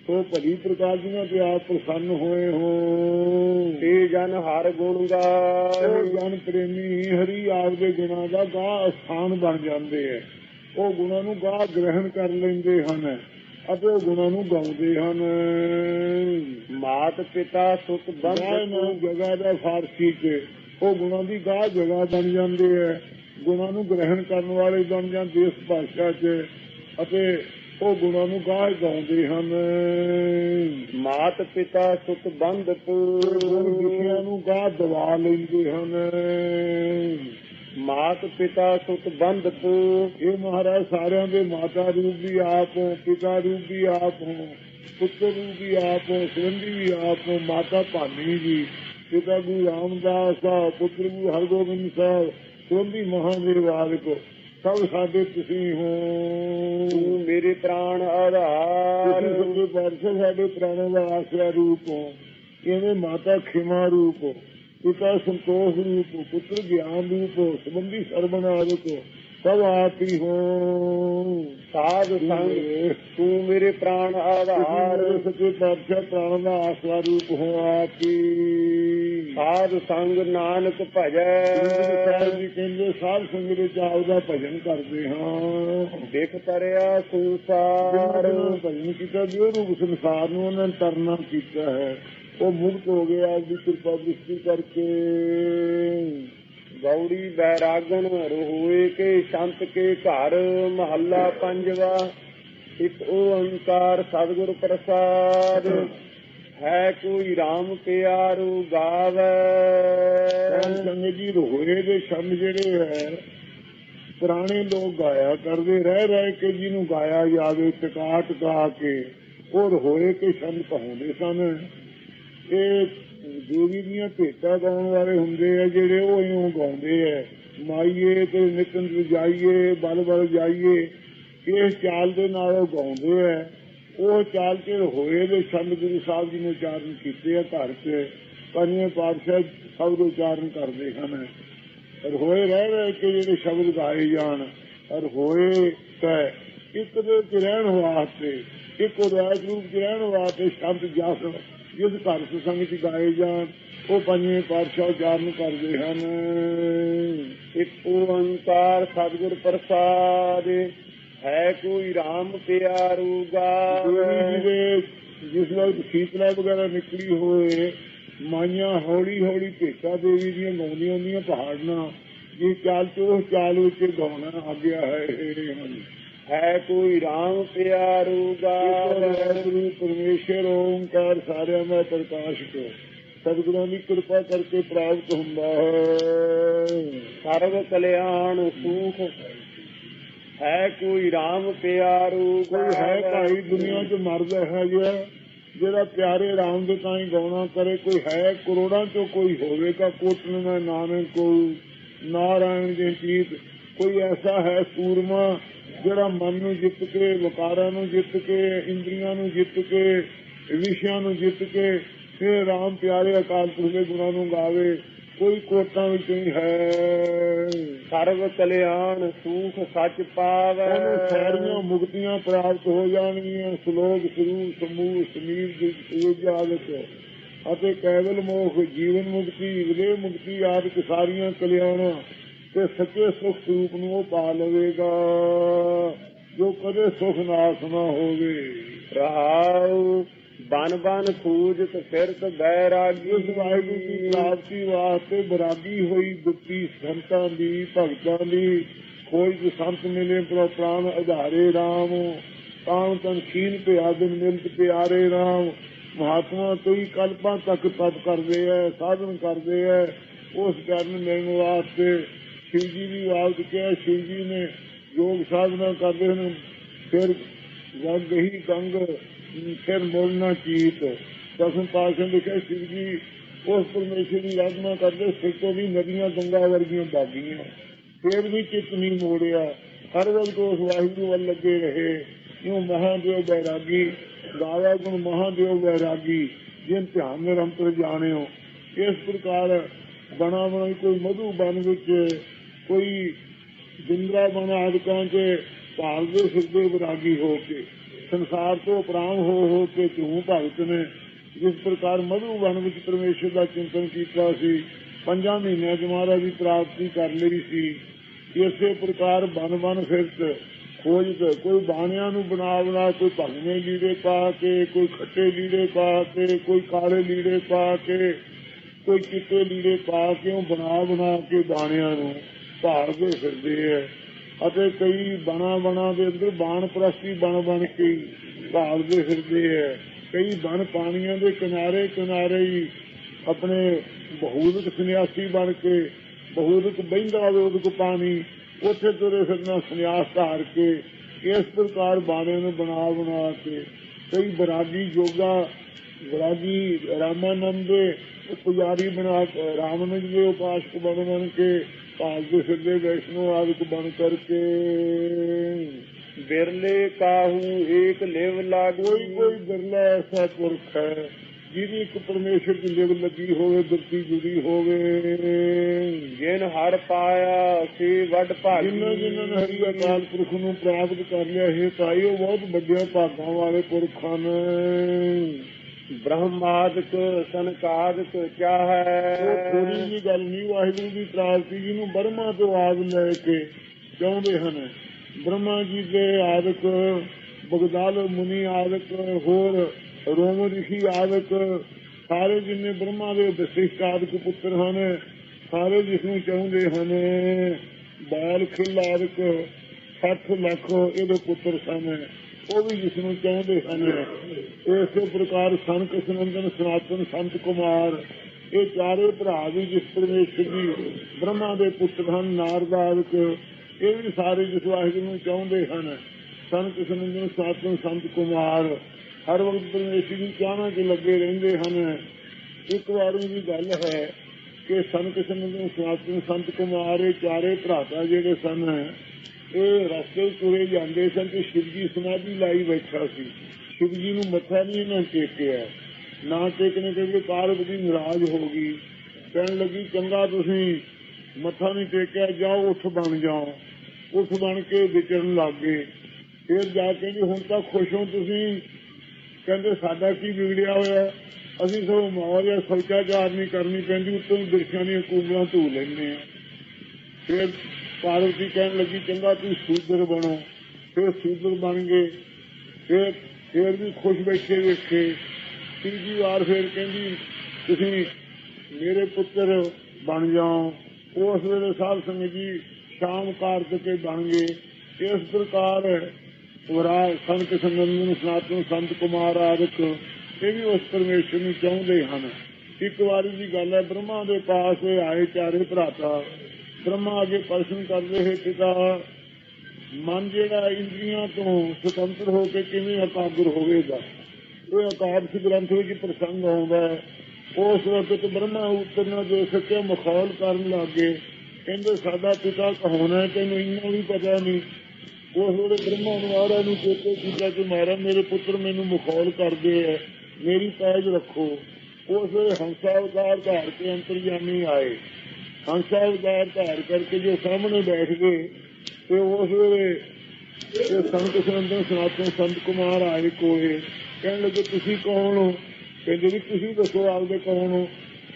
ਸੋ ਭਲੀ ਪ੍ਰਕਾਰ ਜਿਨ੍ਹਾਂ ਤੇ ਆਪ ਪ੍ਰਸੰਨ ਹੋਏ ਹੋ ते जन हर गुण ਉਹ गाए ਜਨ ਪ੍ਰੇਮੀ ਹਰੀ ਆਪ ਦੇ ਗੁਣਾਂ ਦਾ ਗਾਹ ਸਥਾਨ ਬਣ ਜਾਂਦੇ ਐ ਉਹ ਗੁਣਾਂ ਨੂੰ ਗਾਹ ਗ੍ਰਹਿਣ ਕਰ ਲੈਂਦੇ ਹਨ ਅਤੇ ਗੁਣਾਂ ਨੂੰ ਗਾਉਂਦੇ ਹਨ। ਮਾਤ ਪਿਤਾ ਸੁਤ ਬੰਧ ਨੂੰ ਜਗਾ ਦਾ ਫਾਰਸੀ ਚ। ਉਹ ਗੁਣਾਂ ਦੀ ਗਾਹ ਜਗਾ ਬਣ ਜਾਂਦੀ ਹੈ ਗੁਣਾਂ ਨੂੰ ਗ੍ਰਹਿਣ ਕਰਨ ਵਾਲੇ ਬਣ ਜਾਂਦੇ ਇਸ ਭਾਸ਼ਾ 'ਚ। ਅਤੇ ਉਹ ਗੁਣਾਂ ਨੂੰ ਗਾਹ ਗਾਉਂਦੇ ਹਨ। ਮਾਤ ਪਿਤਾ ਸੁਤ ਬੰਧਤ ਗੁਣ ਨੂੰ ਗਾਹ ਦਵਾ ਲੈਂਦੇ ਹਨ। ਮਾਤ ਪਿਤਾ ਸੁਤ ਬੰਧਤ। ਇਹ ਮਹਾਰਾਜ ਸਾਰਿਆਂ ਦੇ ਮਾਤਾ ਰੂਪ ਵੀ ਆਪ ਹੋ ਪਿਤਾ ਰੂਪ ਵੀ ਆਪ ਹੋ ਪੁੱਤਰ ਰੂਪ ਵੀ ਆਪ ਹੋ ਸੰਬੰਧੀ ਵੀ ਆਪ ਹੋ ਮਾਤਾ ਭਾਨੀ ਜੀ ਪਿਤਾ ਗੁਰੂ ਰਾਮਦਾਸ ਸਾਹਿਬ ਪੁੱਤਰ ਗੁਰੂ ਹਰਗੋਬਿੰਦ ਸਾਹਿਬ ਸੰਬੰਧੀ ਮਹਾਦੇਵ ਆਦਿਕ। ਸਭ ਸਾਡੇ ਤੁਸੀਂ ਹੋ। ਮੇਰੇ ਪ੍ਰਾਣ ਆਧਾਰ। ਤੁਸੀਂ ਸਾਡੇ ਪ੍ਰਾਣਾਂ ਦਾ ਆਸਰਾ ਰੂਪ ਹੋ। ਇਹਨੇ ਮਾਤਾ ਖਿਮਾ ਰੂਪ ਹੋ। ਪਿਤਾ ਸੰਤੋਖ ਰੂਪ ਪੁੱਤਰ ਗਿਆਨ ਰੂਪ ਸੰਬੰਧੀ ਸਰਬਨਾਮ ਕੋ ਸਭ ਆਪੀ ਹੋ ਸਾਧ ਸੰਗ। ਤੂੰ ਮੇਰੇ ਪ੍ਰਾਣ ਆਧਾਰ। ਸੱਚੇ ਪਾਤਸ਼ਾਹ ਪ੍ਰਾਣ ਦਾ ਆਸਰਾ ਰੂਪ ਹੋ ਆਪੀ ਸਾਧ ਸੰਗ ਨਾਨਕ ਭਜੈ। ਸਾਹਿਬ ਜੀ ਕਹਿੰਦੇ ਸਾਧ ਸੰਗ ਦੇ ਚਾਉ ਭਜਨ ਕਰਦੇ ਹਾਂ। ਦੇਖ ਤਰਿਆ ਸੰਸਾਰ। ਭਜਨ ਕੀਤਾ ਜੋ ਰੂਪ ਸੰਸਾਰ ਨੂੰ ਉਹਨਾਂ ਤਰਨਾ ਕੀਤਾ ਹੈ। ਉਹ ਮੁਕਤ ਹੋ ਗਿਆ ਆਪ ਦੀ ਕਿਰਪਾ ਦ੍ਰਿਸ਼ਟੀ ਕਰਕੇ। ਗੌੜੀ ਬੈਰਾਗਨ ਰੋਏ ਕੇ ਸ਼ੰਤ ਕੇ ਘਰ ਮਹੱਲਾ ਪੰਜਵਾ। ਇੱਕ ਓੰਕਾਰ ਸਤਿਗੁਰ ਪ੍ਰਸਾਦ। ਹੈ ਕੋਈ RAM ਪਿਆਰੂ ਗਾਵੇ। ਸੰਗਤ ਜੀ ਰੋਏ ਦੇ ਸ਼ਬਦ ਜਿਹੜੇ ਹੈ, ਪੁਰਾਣੇ ਲੋਕ ਗਾਇਆ ਕਰਦੇ। ਰਹਿ ਰਹਿ ਕੇ ਜਿਹਨੂੰ ਗਾਇਆ ਜਾਵੇ ਟਕਾ ਗਾ ਕੇ, ਉਹ ਰੋਏ ਕੇ ਸ਼ਬਦ ਕਹਾਉਂਦੇ ਸਨ। ਇਹ ਦੇਵੀ ਦੀਆਂ ਭੇਟਾਂ ਗਾਉਣ ਵਾਲੇ ਹੁੰਦੇ ਆ, ਜਿਹੜੇ ਉਹ ਇਉਂ ਗਾਉਂਦੇ ਆ, ਮਾਈਏ ਤੇ ਨਿਕੰਦ ਜਾਈਏ, ਬਲ ਬਲ ਜਾਈਏ, ਇਸ ਚਾਲ ਦੇ ਨਾਲ ਉਹ ਗਾਉਂਦੇ ਆ। ਉਹ ਚਾਲ ਕੇ ਹੋਏ ਦੇ ਸ਼ਬਦ ਗੁਰੂ ਸਾਹਿਬ ਜੀ ਨੇ ਉਚਾਰਨ ਕੀਤੇ ਆ ਘਰ 'ਚ, ਪੰਜਵੇਂ ਪਾਤਸ਼ਾਹ ਸ਼ਬਦ ਉਚਾਰਨ ਕਰਦੇ ਹਨ। ਪਰ ਹੋਏ ਰਹਿ ਰਹੇ ਕਿ ਜਿਹੜੇ ਸ਼ਬਦ ਗਾਏ ਜਾਣ ਔਰ ਹੋਏ ਤਾਂ ਇੱਕ ਦੇ ਰਹਿਣ ਵਾਸਤੇ, ਇੱਕ ਉਦਾਸ ਰੂਪ ਚ ਰਹਿਣ ਵਾਸਤੇ ਸ਼ਬਦ ਜਸ ਜਿਸ ਘਰ ਸੁਸੰਗ ਗਾਏ ਜਾਣ, ਉਹ ਪੰਜਵੇਂ ਪਾਤਸ਼ਾਹ ਉਚਾਰਨ ਕਰਦੇ ਹਨ। ਇੱਕ ਓੰਕਾਰ ਸਤਿਗੁਰ ਪ੍ਰਸਾਦ, ਹੈ ਕੋਈ RAM ਪਿਆਰੂ ਜਿਸ ਨਾਲ ਸ਼ੀਤਲਾ ਵਗੈਰਾ ਨਿਕਲੀ ਹੋਏ, ਮਾਈਆਂ ਹੌਲੀ ਹੌਲੀ ਭੇਟਾ ਦੇਵੀ ਦੀਆਂ ਗਾਉਂਦੀਆਂ ਹੁੰਦੀਆਂ ਪਹਾੜਾਂ ਇਹ ਚਾਲ ਚੋ ਚਾਲ ਉੱਤੇ ਗਾਉਣਾ ਆ ਗਿਆ ਹੈ ਹੈ ਕੋਈ ਰਾਮ ਪਿਆਰੂ ਗਾਵੇ ਗੁਰੂ ਪਰਮੇਸ਼ਰ ਓੰਕਾਰ ਸਾਰਿਆਂ ਦਾ ਪ੍ਰਕਾਸ਼ ਕੋ ਸਤਿਗੁਰਾਂ ਦੀ ਕਿਰਪਾ ਕਰਕੇ ਪ੍ਰਾਪਤ ਹੁੰਦਾ ਹੈ। ਸਰਬ ਕਲਿਆਣ ਸੂਖ। ਹੈ ਕੋਈ ਰਾਮ ਪਿਆਰੂ ਕੋਈ ਹੈ ਭਾਈ ਦੁਨੀਆ 'ਚ ਮਰਦਾ ਹੈ ਜਿਹੜਾ ਜਿਹੜਾ ਪਿਆਰੇ ਰਾਮ ਦੇ ਤਾਂ ਹੀ ਗਾਉਣਾ ਕਰੇ ਕੋਈ ਹੈ ਕਰੋੜਾਂ 'ਚੋਂ ਕੋਈ ਹੋਵੇਗਾ ਕੋਟਨ ਮੈਂ ਨਾਨਕ ਕੋ ਨਾਰਾਇਣ ਜੀ ਚੀਤ। ਕੋਈ ਐਸਾ ਹੈ ਸੂਰਮਾ ਜਿਹੜਾ ਮਨ ਨੂੰ ਜਿੱਤ ਕੇ ਵਿਕਾਰਾਂ ਨੂੰ ਜਿੱਤ ਕੇ ਇੰਦਰੀਆਂ ਨੂੰ ਜਿੱਤ ਕੇ ਵਿਸ਼ਿਆਂ ਨੂੰ ਜਿੱਤ ਕੇ ਫਿਰ ਰਾਮ ਪਿਆਰੇ ਅਕਾਲ ਪੁਰਖ ਦੇ ਗੁਣਾਂ ਨੂੰ ਗਾਵੇ ਕੋਈ ਕੋਟਾਂ ਵਿੱਚ ਨਹੀਂ ਹੈ। ਸਰਬ ਕਲਿਆਣ ਸੂਖ ਸੱਚ ਪਾਵੈ। ਸਾਰੀਆਂ ਮੁਕਤੀਆਂ ਪ੍ਰਾਪਤ ਹੋ ਜਾਣਗੀਆਂ ਸ਼ਲੋਕ ਸ਼ੁਰੂ ਸਮੂਹ ਸਮੀਰ ਸੂਰਜ ਆਦਿਕ ਅਤੇ ਕੇਵਲ ਮੋਖ ਜੀਵਨ ਮੁਕਤੀ ਵਿਦੇ ਮੁਕਤੀ ਆਦਿਕ ਸਾਰੀਆਂ ਕਲਿਆਣਾਂ ਤੇ ਸੱਚੇ ਸੁਖ ਸਰੂਪ ਨੂੰ ਉਹ ਪਾ ਲਵੇਗਾ ਜੋ ਕਦੇ ਸੁਖ ਨਾਸ ਨਾ ਹੋਵੇ। ਰਹਾਉ ਬਨ ਬਨ ਖੂਜਤ ਫਿਰਤ ਬੈਰਾਗੀ। ਇਸ ਵਾਹਿਗੁਰੂ ਦੀ ਪ੍ਰਾਪਤੀ ਵਾਸਤੇ ਬਰਾਗੀ ਹੋਈ ਗੁੱਤੀ ਸੰਤਾਂ ਦੀ ਭਗਤਾਂ ਦੀ ਕੋਈ ਵੀ ਸੰਤ ਮਿਲੇ ਪ੍ਰੋ ਪ੍ਰਾਨ ਆਧਾਰੇ RAM ਤਾਂ ਤਨ ਖੀਨ ਪਿਆ ਦਿਨ ਮਿਲਤ ਪਿਆਰੇ RAM ਮਹਾਤਮਾ ਕਈ ਕਲਪਾਂ ਤੱਕ ਤਪ ਕਰਦੇ ਐ ਸਾਧਨ ਕਰਦੇ ਐ। ਉਸ ਕਰਨ ਮਿਲਣ ਵਾਸਤੇ ਸ਼ਿਵ ਜੀ ਦੀ ਆਵਾਜ਼ ਕਿਹਾ ਸ਼ਿਵ ਜੀ ਨੇ ਯੋਗ ਸਾਧਨਾ ਕਰਦੇ ਹਨ ਫਿਰ ਵਗ ਹੀ ਗੰਗ, ਫਿਰ ਮੋਲਣਾ ਚੀਤ। ਦਸਮ ਪਾਸ਼ਾ ਲਿਖਿਆ ਸ਼ਿਵ ਜੀ ਉਸ ਪਰਮੇਸ਼ਰ ਦੀ ਆਰਾਧਨਾ ਕਰਦੇ, ਸਿਰ ਤੋਂ ਵੀ ਨਦੀਆਂ ਗੰਗਾ ਵਰਗੀਆਂ ਬਾਗੀਆਂ ਫਿਰ ਵੀ ਚਿੱਤ ਨਹੀਂ ਮੋੜਿਆ। ਹਰ ਵਕਤ ਉਸ ਵਾਹਿਗੁਰੂ ਵੱਲ ਲੱਗੇ ਰਹੇ। ਇਉਂ ਮਹਾਦੇਵ ਬੈਰਾਗੀ ਗਾਵਾ ਗੁਣ ਮਹਾਦੇਵ ਬੈਰਾਗੀ, ਜਿਨ ਧਿਆਨ ਨਿਰੰਤਰ ਜਾਣਿਓ। ਇਸ ਪ੍ਰਕਾਰ ਬਣਾ ਬਣਾ ਕੋਈ ਮਧੂ ਬਨ ਵਿੱਚ ਕੋਈ ਬਿੰਦਰਾ ਬਣ ਆਦਿਕਾਂ ਕੇ ਭਾਲਦੇ ਫਿਰਦੇ ਵਿਰਾਗੀ ਹੋ ਕੇ, ਸੰਸਾਰ ਤੋਂ ਪ੍ਰਾਣ ਹੋ ਹੋ ਕੇ ਤੂੰ ਭਗਤ ਨੇ, ਜਿਸ ਪ੍ਰਕਾਰ ਮਧੂ ਵਨ ਵਿੱਚ ਪਰਮੇਸ਼ਰ ਦਾ ਚਿੰਤਨ ਕੀਤਾ ਸੀ, ਪੰਜਾਂ ਮਹੀਨਿਆਂ ਚ ਮਹਾਰਾਜ ਦੀ ਪ੍ਰਾਪਤੀ ਕਰ ਲਈ ਸੀ, ਇਸੇ ਪ੍ਰਕਾਰ ਬਨ ਬਨ ਫਿਰਤ, ਖੋਜਤ, ਕੋਈ ਬਾਣਿਆਂ ਨੂੰ ਬਣਾ ਬਣਾ, ਕੋਈ ਭੰਗਵੇਂ ਲੀੜੇ ਪਾ ਕੇ, ਕੋਈ ਖੱਟੇ ਲੀੜੇ ਪਾ ਕੇ, ਕੋਈ ਕਾਲੇ ਲੀੜੇ ਪਾ ਕੇ, ਕੋਈ ਚਿੱਟੇ ਲੀੜੇ ਪਾ ਕੇ, ਉਹ ਬਣਾ ਬਣਾ ਕੇ ਬਾਣਿਆਂ ਨੂੰ ਭਾਰ ਦੇ ਫਿਰਦੇ ਹੈ ਅਤੇ ਕਈ ਬਣਾ ਬਣਾ ਦੇ ਅੰਦਰ ਬਾਣ ਪ੍ਰਸਤੀ ਬਣ ਬਣ ਕੇ ਭਾਲਦੇ ਫਿਰਦੇ ਹੈ ਕਈ ਬਣ ਪਾਣੀਆਂ ਦੇ ਕਿਨਾਰੇ ਕਿਨਾਰੇ ਹੀ ਆਪਣੇ ਬਹੂਦਕ ਸੰਨਿਆਸੀ ਬਣ ਕੇ, ਬਹੂਦਕ ਬਹਿੰਦਾ ਹੋਵੇ ਉਹਦੇ ਕੋ ਪਾਣੀ, ਉੱਥੇ ਤੁਰੇ ਫਿਰਨਾ ਸੰਨਿਆਸ ਧਾਰ ਕੇ, ਇਸ ਪ੍ਰਕਾਰ ਬਾਣੇ ਨੂੰ ਬਣਾ ਬਣਾ ਕੇ, ਕਈ ਬਰਾਗੀ ਜੋਗਾ ਬਰਾਗੀ ਰਾਮਾਨੰਦ ਦੇ ਪੁਜਾਰੀ ਬਣਾ ਕੇ ਦੇ ਉਪਾਸਕ ਬਣ ਬਣ ਕੇ ਭਾਲਦੇ ਫਿਰਦੇ ਵੈਸ਼ਨੋ ਆਦਿਕ ਬਣ ਕਰਕੇ। ਬਿਰਲੇ ਕਾਹੂ ਏਕ ਲਿਵ ਲਾਗੂ। ਕੋਈ ਕੋਈ ਬਿਰਲਾ ਐਸਾ ਪੁਰਖ ਹੈ ਜਿਹਦੀ ਇੱਕ ਪਰਮੇਸ਼ਰ ਦੀ ਲਿਵ ਲੱਗੀ ਹੋਵੇ ਬਿਰਤੀ ਜੁੜੀ ਹੋਵੇ। ਜਿਨ ਹਰ ਪਾਇਆ ਸੇ ਵੱਡ ਭਾਗੀ ਜਿਨ੍ਹਾਂ ਜਿਨ੍ਹਾਂ ਨੇ ਹਰੀ ਅਕਾਲ ਪੁਰਖ ਨੂੰ ਪ੍ਰਾਪਤ ਕਰ ਲਿਆ ਹੈ ਤਾਈ ਉਹ ਬਹੁਤ ਵੱਡੇ ਭਾਗਾਂ ਵਾਲੇ ਪੁਰਖ ਹਨ। ਬ੍ਰਹਮਾਦਿਕ ਸੰਕਾਦਿਕ ਉਹ ਚਾਹੈ ਥੋੜੀ ਜੀ ਗੱਲ ਨਹੀਂ, ਵਾਹਿਗੁਰੂ ਦੀ ਪ੍ਰਾਪਤੀ ਜਿਹਨੂੰ ਬਰਮਾ ਤੋਂ ਆਦ ਲੈ ਕੇ ਚਾਹੁੰਦੇ ਹਨ। ਬ੍ਰਹਮਾ ਜੀ ਦੇ ਆਦਿਕ ਬਗਦਾਲ ਮੁਨੀ ਆਦਿਕ, ਹੋਰ ਰੋਮ ਰਿਸ਼ੀ ਆਦਿਕ, ਸਾਰੇ ਜਿੰਨੇ ਬ੍ਰਹਮਾ ਦੇ ਵਿਸ਼ਿਸ਼ਟ ਆਦਿਕ ਪੁੱਤਰ ਹਨ, ਸਾਰੇ ਜਿਸ ਨੂੰ ਚਾਹੁੰਦੇ ਹਨ, ਬਾਲ ਖਿਲ ਆਦਿਕ 60 ਲੱਖ ਇਹਦੇ ਪੁੱਤਰ ਸਨ। ਉਹ ਵੀ ਜਿਸ ਨੂੰ ਚਾਹੁੰਦੇ ਹਨ, ਇਸੇ ਪ੍ਰਕਾਰ ਸੰਤ ਸੁਨੰਦਨ, ਸਨਾਤਨ ਸੰਤ ਕੁਮਾਰ, ਇਹ ਚਾਰੇ ਭਰਾ ਵੀ ਜਿਸ ਪਰਮੇਸ਼ਰ ਜੀ ਬ੍ਰਹਮਾ ਦੇ ਪੁੱਤਰ ਹਨ ਨਾਰਦਾਦਿਕ ਇਹ ਵੀ ਸਾਰੇ ਜਿਸ ਵਾਹਿਗੁਰੂ ਨੂੰ ਚਾਹੁੰਦੇ ਹਨ, ਸੰਤ ਸੁਨੰਦਨ, ਸਨਾਤਨ ਸੰਤ ਕੁਮਾਰ, ਹਰ ਵਕਤ ਪਰਮੇਸ਼ਰ ਜੀ ਚਾਹਨਾ 'ਚ ਲੱਗੇ ਰਹਿੰਦੇ ਹਨ। ਇੱਕ ਵਾਰੀ ਦੀ ਗੱਲ ਹੈ ਕਿ ਸੰਤ ਸੁਨੰਦਨ, ਸਨਾਤਨ ਸੰਤ ਕੁਮਾਰ, ਇਹ ਚਾਰੇ ਭਰਾਤਾ ਜਿਹੜੇ ਸਨ ਇਹ ਰਸਤੇ ਤੁਰੇ ਜਾਂਦੇ ਸਨ ਤੇ ਸ਼ਿਵਜੀ ਸਮਾਧੀ ਲਾਈ ਬੈਠਾ ਸੀ। ਸ਼ਿਵ ਜੀ ਨੂੰ ਮੱਥਾ ਨਹੀਂ ਇਹਨਾਂ ਟੇਕਿਆ। ਨਾ ਟੇਕਣੇ ਤੇ ਪਾਰਵਤੀ ਨਾਰਾਜ਼ ਹੋ ਗਈ। ਕਹਿਣ ਲੱਗੀ, ਚੰਗਾ ਤੁਸੀਂ ਮੱਥਾ ਨਹੀਂ ਟੇਕਿਆ, ਜਾਓ, ਉੱਠ ਬਣ ਜਾਓ। ਉੱਠ ਬਣ ਕੇ ਵਿਚਰਨ ਲੱਗ ਗਏ। ਫਿਰ ਜਾ ਕੇ ਜੀ, ਹੁਣ ਤਾਂ ਖੁਸ਼ ਹੋ ਤੁਸੀਂ? ਕਹਿੰਦੇ, ਸਾਡਾ ਕੀ ਵਿਗੜਿਆ ਹੋਇਆ? ਅਸੀਂ ਸਭ ਮੌਜ ਜਾਂ ਸੌਚਾਚਾਰ ਨਹੀਂ ਕਰਨੀ ਪੈਂਦੀ, ਉੱਤੋਂ ਦਰਸ਼ਾਂ ਦੀਆਂ ਕੂਬਲਾਂ ਧੂ ਲੈਂਦੇ ਆ ਫਿਰ ਪਾਰਵਤੀ ਕਹਿਣ ਲੱਗੀ, ਚੰਗਾ ਤੂੰ ਸੂਦਰ ਬਣੋ। ਫਿਰ ਸੂਦਰ ਬਣ ਗਏ। ਫਿਰ ਫਿਰ ਵੀ ਖੁਸ਼ ਬੈਠੇ ਵੇਖੇ। ਤੀਜੀ ਵਾਰ ਫਿਰ ਕਹਿੰਦੀ, ਤੁਸੀਂ ਮੇਰੇ ਪੁੱਤਰ ਬਣ ਜਾਓ। ਉਸ ਵੇਲੇ ਸਾਧ ਸੰਗਤ ਜੀ ਸ਼ਾਮ ਕਾਰਤ ਕੇ ਬਣ ਗਏ। ਇਸ ਪ੍ਰਕਾਰ ਵਰਾ ਸੰਤ ਸੰਗਮ ਸਨਾਤਨ ਸੰਤ ਕੁਮਾਰ ਆਦਿਕ ਇਹ ਵੀ ਉਸ ਪਰਮੇਸ਼ਰ ਨੂੰ ਚਾਹੁੰਦੇ ਹਨ। ਇੱਕ ਵਾਰੀ ਦੀ ਗੱਲ ਹੈ, ਬ੍ਰਹਮਾ ਦੇ ਪਾਸ ਆਏ ਚਾਰੇ ਭਰਾਤਾ। ਬ੍ਰਹਮਾ ਅੱਗੇ ਪ੍ਰਸ਼ਨ ਕਰਦੇ ਹੈ ਪਿਤਾ, ਮਨ ਜਿਹੜਾ ਇੰਦਰੀਆਂ ਤੋਂ ਸੁਤੰਤਰ ਹੋ ਕੇ ਕਿਵੇਂ ਇਕਾਗਰ ਹੋਵੇਗਾ? ਇਹ ਅਕਾਦਸ਼ ਗ੍ਰੰਥ ਵਿੱਚ ਪ੍ਰਸੰਗ ਆਉਂਦਾ ਹੈ। ਉਸ ਵਕਤ ਬ੍ਰਹਮਾ ਉੱਤਰ ਨਾਲ ਜੋ ਸੱਚੇ ਮਖੌਲ ਕਰਨ ਲੱਗੇ, ਕਹਿੰਦੇ, ਸਾਡਾ ਪਿਤਾ ਕਹਾਉਣਾ ਤੈਨੂੰ ਇੰਨਾ ਵੀ ਪਤਾ ਨਹੀਂ। ਉਸ ਵੇਲੇ ਬ੍ਰਹਮਾ ਨੂੰ ਆੜਾ ਨੂੰ ਚੇਤੇ ਕੀਤਾ ਕਿ ਮਾਰਾ ਮੇਰੇ ਪੁੱਤਰ ਮੈਨੂੰ ਮਖੌਲ ਕਰਦੇ ਐ ਮੇਰੀ ਪੈਜ ਰੱਖੋ। ਉਸ ਵੇਲੇ ਹੰਸਾ ਅਵਤਾਰ ਧਾਰ ਕੇ ਅੰਤਰਜਾਮੀ ਆਏ। ਹੰਸਾ ਅਵਤਾਰ ਧਾਰ ਕਰਕੇ ਜੋ ਸਾਹਮਣੇ ਬੈਠ ਗਏ ਤੇ ਉਸ ਵੇਲੇ ਇਹ ਸੰਤ ਸੰਤ ਸਨਾਤਨ ਸੰਤ ਕੁਮਾਰ ਆਏ ਕੋਲੇ, ਕਹਿਣ ਲੱਗੇ, ਤੁਸੀਂ ਕੌਣ ਹੋ? ਕਹਿੰਦੇ, ਵੀ ਤੁਸੀਂ ਦੱਸੋ ਆਪਦੇ ਕੌਣ ਹੋ?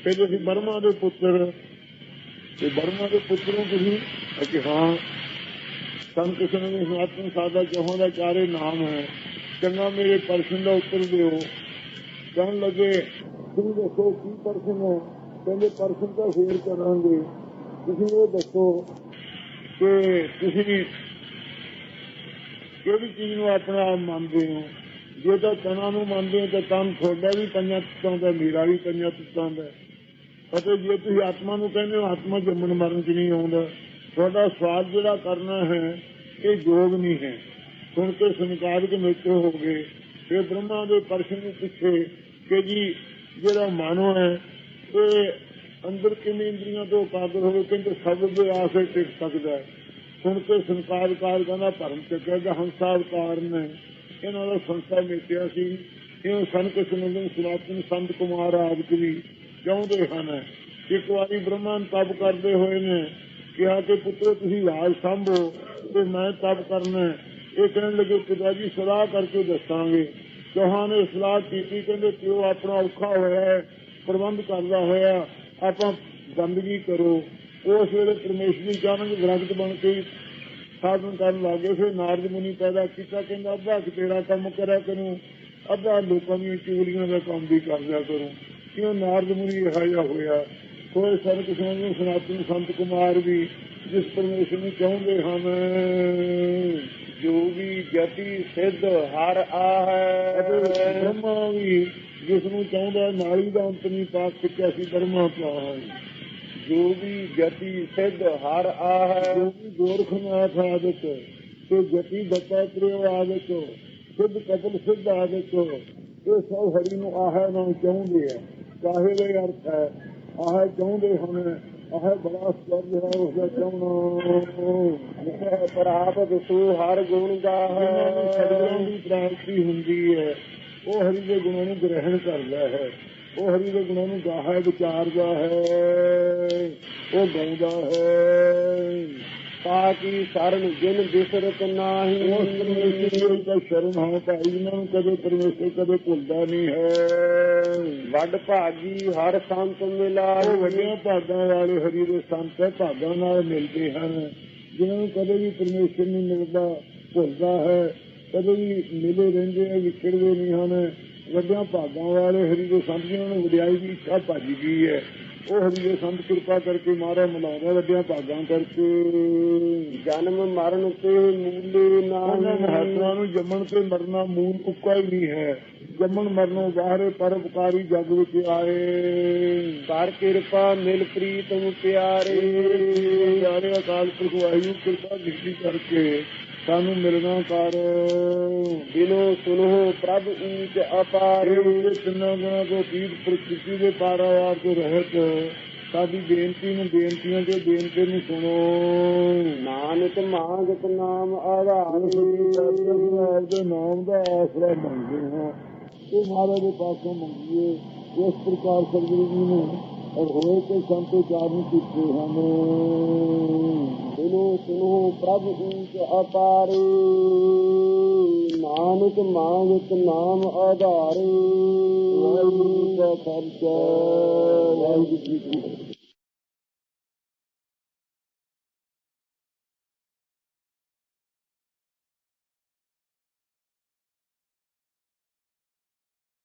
ਕਹਿੰਦੇ, ਅਸੀਂ ਬਰਮਾ ਦੇ ਪੁੱਤਰ ਤੇ ਬਰਮਾ ਦੇ ਪੁੱਤਰ ਪੁੱਤਰੋਂ ਤੁਸੀਂ ਅਕੇ ਹਾਂ, ਸੰਤ ਸੰਤ ਸਨਾਤਨ ਸਾਦਾ ਜਹਾਂ ਦਾ ਚਾਰੇ ਨਾਮ ਹੈ। ਚੰਗਾ ਮੇਰੇ ਪ੍ਰਸ਼ਨ ਦਾ ਉੱਤਰ ਦਿਓ। ਕਹਿਣ ਲੱਗੇ, ਤੁਸੀਂ ਦੱਸੋ ਕੀ ਪ੍ਰਸ਼ਨ ਹੈ? ਕਹਿੰਦੇ ਪ੍ਰਸ਼ਨ ਦਾ ਫੇਰ ਕਰਾਂਗੇ। ਤੁਸੀਂ ਇਹ ਦੱਸੋ ਕਿ ਤੁਸੀਂ ਕਿਹੜੀ ਚੀਜ਼ ਨੂੰ ਆਪਣਾ ਆਪ ਮੰਨਦੇ ਹੋ? ਜੇ ਤਾਂ ਤਨਾਂ ਨੂੰ ਮੰਨਦੇ ਹੋ ਤਾਂ ਤਨ ਤੁਹਾਡਾ ਵੀ ਪੰਜਾਂ ਤੱਤਾਂ ਦਾ, ਮੇਰਾ ਵੀ ਪੰਜਾਂ ਤੱਤਾਂ ਦਾ। ਅਤੇ ਜੇ ਤੁਸੀਂ ਆਤਮਾ ਨੂੰ ਕਹਿੰਦੇ ਹੋ, ਆਤਮਾ ਜੰਮਣ ਮਰਨ ਚ ਨਹੀਂ ਆਉਂਦਾ। ਤੁਹਾਡਾ ਸਵਾਦ ਜਿਹੜਾ ਕਰਨਾ ਹੈ, ਇਹ ਯੋਗ ਨਹੀਂ ਹੈ। ਸੁਣ ਕੇ ਸੰਕਾਰਕ ਮਿੱਤ ਹੋ ਗਏ। ਫਿਰ ਬ੍ਰਹਮਾ ਦੇ ਪ੍ਰਸ਼ਨ ਨੂੰ ਪੁੱਛੇ ਕਿ ਜੀ, ਜਿਹੜਾ ਮਾਨੋ ਹੈ ਇਹ ਅੰਦਰ ਕਿੰਨੀ ਇੰਦਰੀਆਂ ਤੋਂ ਕਾਦਰ ਹੋਵੇ, ਕਹਿੰਦੇ ਸਭ ਦੇ ਆਸੇ ਟਿਕ ਸਕਦਾ ਹੈ। ਸੁਣ ਕੇ ਸੰਸਾਰਕਾਰ ਕਹਿੰਦਾ ਧਰਮ ਚੱਕਿਆ ਦਾ ਹੰਸਾਵਤਾਰ ਨੇ। ਇਹਨਾਂ ਦਾ ਸੰਸਥਾ ਮੇਟਿਆ ਸੀ। ਇਹ ਸੰਤ ਸੁਨੰਦਨ ਸਨਾਤਨ ਸੰਤ ਕੁਮਾਰ ਆਦਿ ਵੀ ਚਾਹੁੰਦੇ ਹਨ। ਇੱਕ ਵਾਰੀ ਬ੍ਰਹਮਨ ਤਪ ਕਰਦੇ ਹੋਏ ਨੇ, ਕਿਹਾ ਕਿ ਪੁੱਤਰ, ਤੁਸੀਂ ਲਾਜ ਸੰਭੋ ਤੇ ਮੈਂ ਤਪ ਕਰਨਾ ਇਹ ਕਹਿਣ ਲੱਗੇ ਪਿਤਾ ਜੀ, ਸਲਾਹ ਕਰਕੇ ਦੱਸਾਂਗੇ। ਚੌਹਾਂ ਨੇ ਸਲਾਹ ਕੀਤੀ, ਕਹਿੰਦੇ, ਪਿਓ, ਆਪਣਾ ਔਖਾ ਹੋਇਆ ਹੈ। ਪ੍ਰਬੰਧ ਕਰਦਾ ਹੋਇਆ, ਆਪਾਂ ਗੰਦਗੀ ਕਰੋ। ਉਸ ਵੇਲੇ ਪਰਮੇਸ਼ਵਰੀ ਚਾਨਕ ਗ੍ਰੰਥ ਬਣ ਕੇ ਸਾਧਨ ਕਰਨ ਲੱਗੇ ਫਿਰ ਨਾਰਦ ਮੁਨੀ ਪੈਦਾ ਕੀਤਾ, ਕਹਿੰਦਾ, ਅੱਧਾ ਕਿ ਤੇਰਾ ਕੰਮ ਕਰਿਆ ਕਰੂੰ, ਅੱਧਾ ਲੋਕਾਂ ਦੀਆਂ ਚੋਰੀਆਂ ਦਾ ਕੰਮ ਵੀ ਕਰਦਿਆ ਕਰੂੰ। ਕਿਉਂ ਨਾਰਦ ਮੁਨੀ ਇਹੋ ਜਿਹਾ ਹੋਇਆ? ਕੋਈ ਸਰਕ ਸਮਝੋ ਸਨਾਤਨ ਸੰਤ ਕੁਮਾਰ ਵੀ ਜਿਸ ਪਰਮੇਸ਼ਰ ਨੂੰ ਚਾਹੁੰਦੇ ਹਨ, ਜੋ ਵੀ ਜਤੀ ਸਿੱਧ ਹਰ ਅਤੇ ਆਹੈ ਬ੍ਰਹਮਾ ਵੀ ਜਿਸ ਨੂੰ ਚਾਹੁੰਦਾ ਨਾਲੀ ਦਾ ਅੰਤ ਨਹੀਂ ਪਾ ਚੁੱਕਿਆ ਸੀ ਬ੍ਰਹਮਾ ਪਾਇਆ ਜੋਗੀ ਜਤੀ ਸਿੱਧ ਹਰ ਆਹੈ ਜੋ ਵੀ ਗੋਰਖਨਾਥ ਆਦਿਕ ਤੇ ਜਤੀ ਦੱਤਾਤਰੇय ਆਦਿਕ ਸਿੱਧ ਕਪਲ ਸਿੱਧ ਆਦਿਕ ਇਹ ਸਭ ਹਰੀ ਨੂੰ ਆਹ ਨੂੰ ਚਾਹੁੰਦੇ ਆ। ਕਾਹੇ ਦੇ ਅਰਥ ਹੈ, ਆਹ ਚਾਹੁੰਦੇ ਹਨ, ਆਹ ਬੜਾ ਸਵਰਗ ਹੈ, ਉਸ ਦਾ ਚਾਹਣਾ। ਪ੍ਰਾਪ ਦਸੂ, ਹਰ ਗੁਣ ਜਿਹਨਾਂ ਨੂੰ ਸਤਿਗੁਰਾਂ ਦੀ ਪ੍ਰਾਪਤੀ ਹੁੰਦੀ ਹੈ। ਉਹ ਹਰੀ ਦੇ ਗੁਣਾਂ ਨੂੰ ਗ੍ਰਹਿਣ ਕਰਦਾ ਹੈ। ਉਹ ਹਰੀ ਦੇ ਗੁਣਾਂ ਨੂੰ ਗਾਹਾ ਵਿਚਾਰਦਾ ਹੈ। ਉਹ ਗਾਉਂਦਾ ਹੈ। ਤਾਕੀ ਸਰਨ ਜਿਨ ਬਿਸਰਤ ਉਸ ਨਾਹੀ ਪਰਮੇਸ਼ਰ ਦੀ ਤਾਂ ਸ਼ਰਨ ਹੈ ਭਾਈ ਇਹਨਾਂ ਨੂੰ ਕਦੇ ਪਰਮੇਸ਼ਰ ਕਦੇ ਭੁੱਲਦਾ ਨਹੀਂ ਹੈ। ਵੱਡ ਭਾਗੀ ਹਰ ਸੰਤ ਉਹ ਮਿਲਾਈ ਵੱਡੀਆਂ ਭਾਗਾਂ ਵਾਲੇ ਹਰੀ ਦੇ ਸੰਤ ਹੈ ਭਾਗਾਂ ਨਾਲ ਮਿਲਦੇ ਹਨ। ਜਿਨ੍ਹਾਂ ਨੂੰ ਕਦੇ ਵੀ ਪਰਮੇਸ਼ਰ ਨਹੀਂ ਮਿਲਦਾ ਭੁੱਲਦਾ ਹੈ। ਕਦੇ ਵੀ ਮਿਲੇ ਰਹਿੰਦੇ ਆ ਵਿਛੜਦੇ ਨਹੀਂ ਹਨ। ਵੱਡੀਆਂ ਭਾਗਾਂ ਵਾਲੇ ਹਰੀ ਦੇ ਸੰਤ ਜਿਨ੍ਹਾਂ ਨੂੰ ਵਡਿਆਈ ਦੀ ਇੱਛਾ ਭੱਜ ਗਈ ਹੈ। ਉਹ ਹਰੀ ਦੇ ਸੰਤ ਕਿਰਪਾ ਕਰਕੇ ਮਾਰਾ ਮਿਲਾਉਂਦਾ ਵੱਡੀਆਂ ਭਾਗਾਂ ਕਰਕੇ। ਜਨਮ ਮਰਨ ਤੇ ਮੂਲੇ ਉਹਨਾਂ ਨਾਹੀ ਮਹਾਤਮਾ ਨੂੰ ਜੰਮਣ ਤੇ ਮਰਨਾ ਮੂਲ ਉੱਕਾ ਹੀ ਨਹੀਂ ਹੈ। ਜੰਮਣ ਮਰਨੋਂ ਬਾਹਰੇ ਪਰਉਪਕਾਰੀ ਜਗ ਵਿੱਚ ਆਏ। ਕਰ ਕਿਰਪਾ ਮਿਲ ਪ੍ਰੀਤਮ ਪਿਆਰੇ। ਪਿਆਰੇ ਅਕਾਲ ਪੁਰਖ ਵਾਹਿਗੁਰੂ ਕਿਰਪਾ ਦ੍ਰਿਸ਼ਟੀ ਕਰਕੇ। ਸਾਨੂੰ ਮਿਲਣਾ ਕਰ। ਬਿਨੋ ਸੁਨੋ ਪ੍ਰਭ ਊਚ ਇਹ ਅਪਾਰੇ ਉਹਦੇ ਤਿੰਨਾਂ ਗੁਣਾ ਤੋਂ ਪ੍ਰਕਿਰਤੀ ਦੇ ਪਾਰਾਵਾਰ ਤੋਂ ਰਹਿਤ। ਸਾਡੀ ਬੇਨਤੀ ਨੂੰ ਬੇਨਤੀਆਂ ਤੇ ਬੇਨਤੀ ਨੂੰ ਸੁਣੋ। ਨਾਨਕ ਮਾਂਗਤ ਨਾਮ ਆਧਾਰ। ਆਪਦੇ ਨਾਮ ਦਾ ਆਸਰਾ ਮੰਗਦੇ ਹਾਂ। ਇਹ ਮਹਾਰਾਜ ਦੇ ਪਾਸੋਂ ਮੰਗੀਏ। ਇਸ ਪ੍ਰਕਾਰ ਸਤਿਗੁਰੂ ਜੀ ਨੇ ਹੋਏ ਤੇ ਸੰਤੋ ਚਾਰਨ ਕੀਤੇ ਹਨ। ਬਿਨੋ ਸੁਨੋ ਪ੍ਰਭ ਊਚ ਅਪਾਰੇ ਨਾਨਕ ਮਾਂਗਤ ਨਾਮ ਆਧਾਰੇ। ਵਾਹਿਗੁਰੂ ਕਾ ਖਾਲਸਾ। ਵਾਹਿਗੁਰੂ ਜੀ ਕੀ ਫਤਿਹ।